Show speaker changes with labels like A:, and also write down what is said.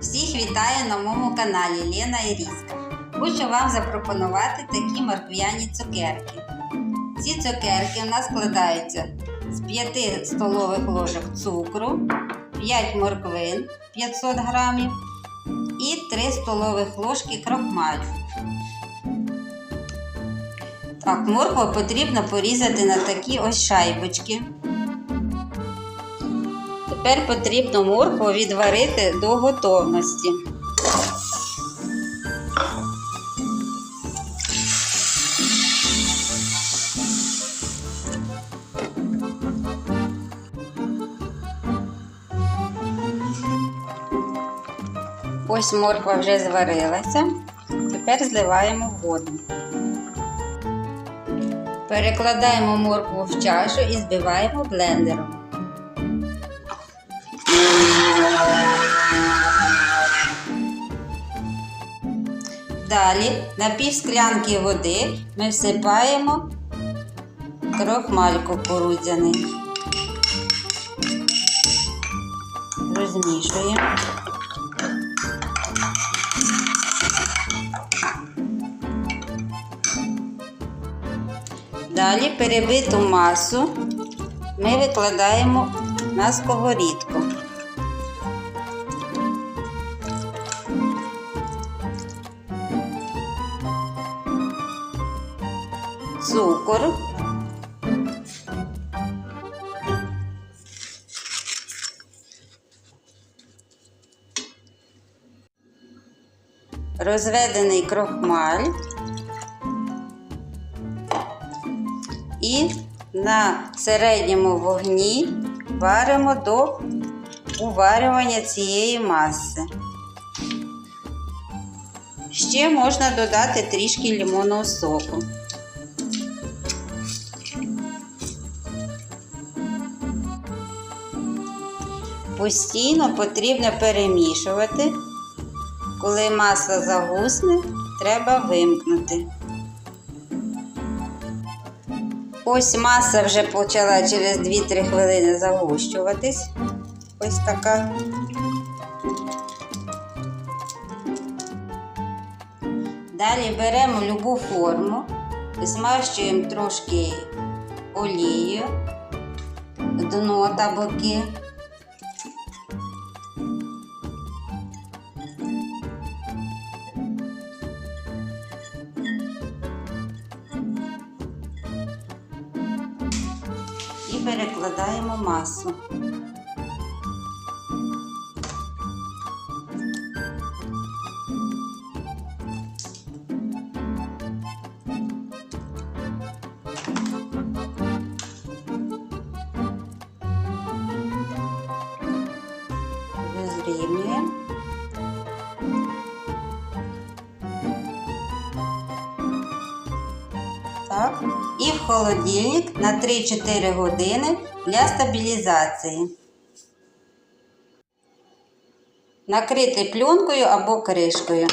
A: Всіх вітаю на моєму каналі Лена Іріска. Хочу вам запропонувати такі морквяні цукерки. Ці цукерки у нас складаються з 5 столових ложок цукру, 5 морквин 500 грамів і 3 столових ложки крохмалю. Так, моркву потрібно порізати на такі ось шайбочки. Тепер потрібно моркву відварити до готовності. Ось морква вже зварилася. Тепер зливаємо воду. Перекладаємо моркву в чашу і збиваємо блендером. Далі на пів склянки води ми всипаємо крохмаль кукурудзяний. Розмішуємо. Далі перебиту масу ми викладаємо на сковорідку. Цукор. Розведений крохмаль і на середньому вогні варимо до уварювання цієї маси. Ще можна додати трішки лимонного соку. Постійно потрібно перемішувати. Коли маса загусне, треба вимкнути. Ось маса вже почала через 2-3 хвилини загущуватись. Ось така. Далі беремо любу форму, змащуємо трошки олією, дно та боки. Перекладаємо масу. Розрівнюємо. І в холодильник на 3-4 години для стабілізації. Накрити пленкою або кришкою.